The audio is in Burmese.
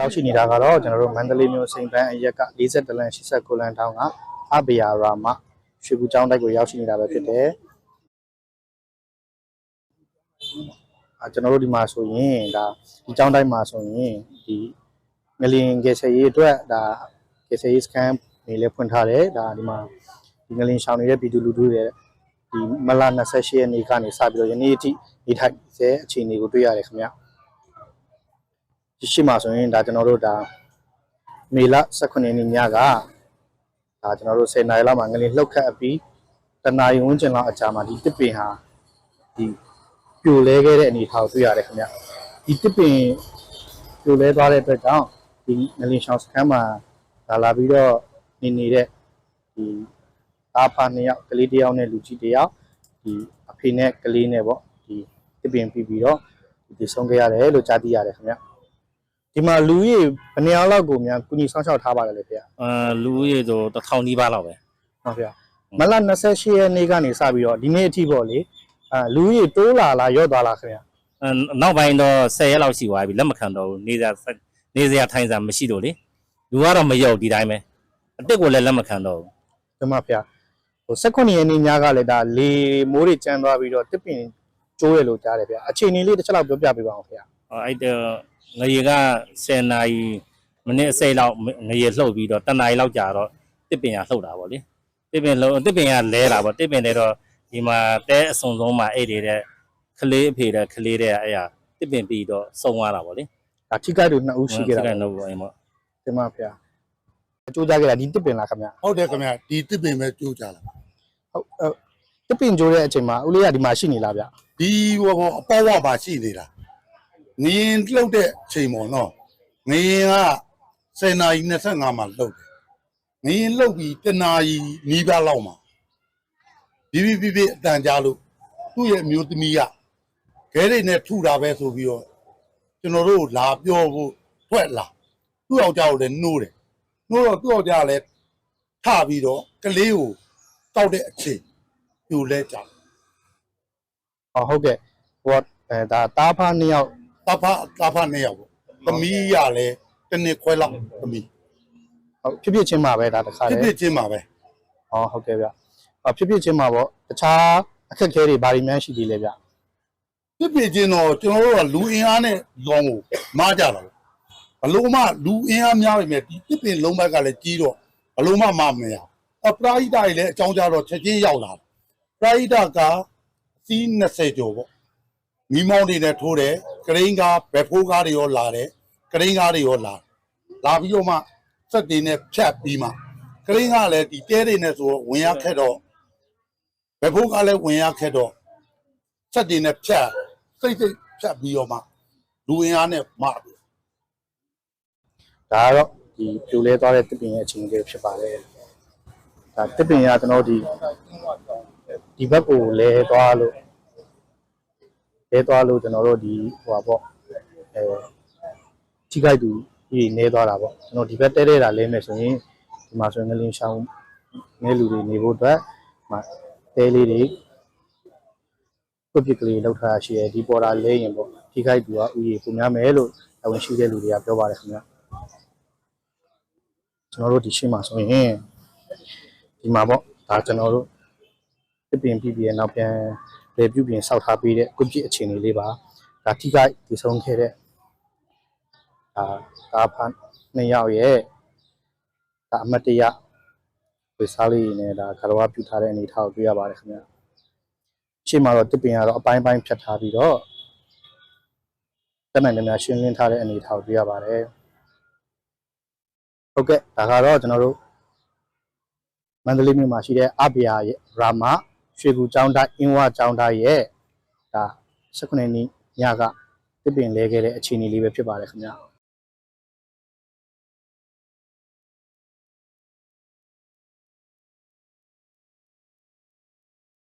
ရောက်ရှိနေတာကတော့ကျွန်တော်တို့မန္တလေးမြို့စိန်ပန်းအရက်က42လမ်း89လမ်းတောင်းကအဘယာရာမရွှေကူကျောင်းတိုက်ကိုရောက်ရှိနေတာပဲဖြစ်တယ်။အဲကျွန်တော်တို့ဒီမှာဆိုရင်ဒါဒီကျောင်းတိုက်မှာဆိုရင်ဒီငလင်ကယ်ဆယ်ရေးအတွက်ဒါကယ်ဆယ်ရေးစကန်နေလဲဖွင့်ထားတယ်ဒါဒီမှာဒီငလင်ရှောင်နေတဲ့ပြည်သူလူထုတွေဒီမလ28ရက်နေ့ကနေစပြီးတော့ယနေ့အထိနေထိုင်စေအခြေအနေကိုတွေ့ရတယ်ခင်ဗျာ။ ရှိမှာဆိုရင်ဒါကျွန်တော်တို့ဒါမေလ18ရက်နေ့ညကဒါကျွန်တော်တို့10နာရီလောက်မှငလင်လှုပ်ခတ်အပြီးတနာရီဝန်းကျင်လောက်အကြာမှာဒီတစ်ပင်ဟာဒီပြိုလဲခဲ့တဲ့အနေအထားကိုတွေ့ရတယ်ခင်ဗျဒီတစ်ပင်ပြိုလဲသွားတဲ့အတွက်ကြောင့်ဒီငလင်ရှောင်းစခန်းမှာဒါလာပြီးတော့နေနေတဲ့ဒီသားဖာနှစ်ယောက်ကလေးတစ်ယောက်နဲ့လူကြီးတစ်ယောက်ဒီအဖေနဲ့ကလေးနဲ့ပေါ့ဒီတစ်ပင်ပြီးပြီးတော့ဒီဆုံးခဲ့ရတယ်လို့ကြားသိရတယ်ခင်ဗျ ဒီမှာလူကြီးဘယ်နှစ်ယောက်လောက်ကိုများကုညီဆောင်ရှောက်ထားပါတယ်လေဗျာအဲလူဦးရေဆိုတစ်ထောင်နီးပါးလောက်ပဲဟုတ်ဗျာမလ28ရက်နေ့ကနေစပြီးတော့ဒီနေ့အထိပေါ့လေအာလူကြီးတိုးလာလားရော့သွားလားခင်ဗျာအဲနောက်ပိုင်းတော့10ရက်လောက်ရှိသွားပြီလက်မခံတော့ဘူးနေစရာနေစရာထိုင်စရာမရှိတော့လေလူကတော့မရောက်ဒီတိုင်းပဲအစ်စ်ကိုလည်းလက်မခံတော့ဘူးဒီမှာဗျာဟို18ရက်နေ့ညကလည်းဒါလေမိုးတွေကျန်းသွားပြီးတော့တစ်ပင်ကျိုးရလို့ကြားတယ်ဗျာအချိန်လေးတစ်ချက်လောက်ပြောပြပေးပါအောင်ခင်ဗျာအဲ့တ ငရေက10နာရီမိနစ်10လောက်ငရေလှုပ်ပြီးတော့တနာရီလောက်ကြာတော့တစ်ပင်ကလှုပ်တာပေါ့လေတစ်ပင်လုံးတစ်ပင်ကလဲတာပေါ့တစ်ပင်တွေတော့ဒီမှာတဲအစုံဆုံးမှာအဲ့တွေတဲ့ကလေးအဖေတဲ့ကလေးတဲ့အဲ့ရတစ်ပင်ပြီးတော့စုံသွားတာပေါ့လေဒါထိခိုက်လို့နှစ်ဦးရှိခဲ့တာကနော်ပေါ့အိမ်ပေါ့ဒီမှာဗျာအကျိုးကြခဲ့တာဒီတစ်ပင်လားခင်ဗျာဟုတ်တယ်ခင်ဗျဒီတစ်ပင်ပဲကြိုးကြလာဟုတ်အဲ့တစ်ပင်ကျိုးတဲ့အချိန်မှာဦးလေးကဒီမှာရှိနေလားဗျာဒီဟိုကအပေါ်ဝပါရှိနေတာ ငရင်လှုပ်တဲ့ချိန်ပေါ့နော်ငရင်က10နာရီ25မှာလှုပ်တယ်ငရင်လှုပ်ပြီးတနာရီနီးပါးလောက်မှာဘီဘီဘီဘီအတန်ကြားလို့သူ့ရဲ့အမျိုးသမီးကခဲတွေနဲ့ထုတာပဲဆိုပြီးတော့ကျွန်တော်တို့လာပြောဖို့ထွက်လာသူ့ယောက်ျားကိုလည်းနှိုးတယ်နှိုးတော့သူ့ယောက်ျားကလည်းထပြီးတော့ကလေးကိုတောက်တဲ့အချိန်ပြိုလဲကြတယ်ဟောဟုတ်ကဲ့ဟိုကအဲဒါတားဖားနှစ်ယောက် တဖတဖနဲ့ရောက်ပေါ့သမီးရလဲတစ်နှစ်ခွဲလောက်သမီးဟုတ်ဖြစ်ဖြစ်ချင်းမှာပဲဒါတခါဖြစ်လေဖြစ်ချင်းပါပဲဟောဟုတ်ကဲ့ဗျ။အော်ဖြစ်ဖြစ်ချင်းမှာပေါ့တခြားအခက်အခဲတွေဘာတွေများရှိသေးလဲဗျဖြစ်ဖြစ်ချင်းတော့ကျွန်တော်တို့ကလူအင်အားနဲ့လောင်းကိုမားကြတာပေါ့ဘလို့မှလူအင်အားများပြီမဲ့ဒီတစ်ပင်လုံးဘက်ကလည်းကြီးတော့ဘလို့မှမမရအပရာဟိတတွေလည်းအကြောင်းကြတော့ချက်ချင်းရောက်လာတယ်ပရာဟိတကစီး20ကျော်ပေါ့ မိမောင်းတွေနဲ့ထိုးတယ်ကရင်းကားဘက်ဖိုးကားတွေရောလာတယ်ကရင်းကားတွေရောလာလာပြီးတော့မှစက်တွေနဲ့ဖြတ်ပြီးမှကရင်းကလည်းဒီတဲတွေနဲ့ဆိုတော့ဝင်ရခက်တော့ဘယ်ဖို့ကလည်းဝင်ရခက်တော့စက်တွေနဲ့ဖြတ်စိတ်စိတ်ဖြတ်ပြီးတော့မှလူဝင်အားနဲ့မပြီ။ဒါကတော့ဒီပြိုလဲသွားတဲ့တစ်ပင်ရဲ့အခြေအနေလေးဖြစ်ပါတယ်။ဒါတစ်ပင်ကကျွန်တော်ဒီဒီဘက်ကိုလဲသွားလို့ လဲသွားလို့ကျွန်တော်တို့ဒီဟိုပါပေါ့အဲထိခိုက်သူကြီးနေသွားတာပေါ့ကျွန်တော်ဒီဘက်တဲတဲတာလဲမယ်ဆိုရင်ဒီမှာဆိုရင်ငလင်းရှောင်းနေလူတွေနေဖို့အတွက်ဒီမှာတဲလေးတွေကုတ်ပစ်ကလေးလောက်ထားတာရှိတယ်ဒီပေါ်တာလဲရင်ပေါ့ထိခိုက်သူကဥယျာဉ်ပုံများမယ်လို့အဝင်ရှိတဲ့လူတွေကပြောပါတယ်ခင်ဗျာကျွန်တော်တို့ဒီရှင်းမှာဆိုရင်ဒီမှာပေါ့ဒါကျွန်တော်တို့ပြပင်ပြပြရဲ့နောက်ပြန် လေပြုပြင်စောက်ထားပေးတဲ့ကုတ်ပစ်အခြေအနေလေးပါဒါထိခိုက်ဒီဆုံးခဲ့တဲ့ဒါဒါဖန်နှစ်ယောက်ရဲ့ဒါအမတ်တရဝေစားလေးနဲ့ဒါကာရဝပြုထားတဲ့အနေအထားကိုတွေ့ရပါတယ်ခင်ဗျာရှေ့မှာတော့တစ်ပင်ကတော့အပိုင်းပိုင်းဖြတ်ထားပြီးတော့တက်နိုင်တယ်များရှင်းလင်းထားတဲ့အနေအထားကိုတွေ့ရပါတယ်ဟုတ်ကဲ့ဒါကတော့ကျွန်တော်တို့မန္တလေးမြို့မှာရှိတဲ့အဘယာရဲ့ရာမ ရွှေကူကျောင်းတိုင်းအင်းဝကျောင်းတိုင်းရဲ့ဒါ18နှစ်ညကတစ်ပင်လဲခဲ့တဲ့အခြေအနေလေးပဲဖြစ်ပါတယ်ခင်ဗျာ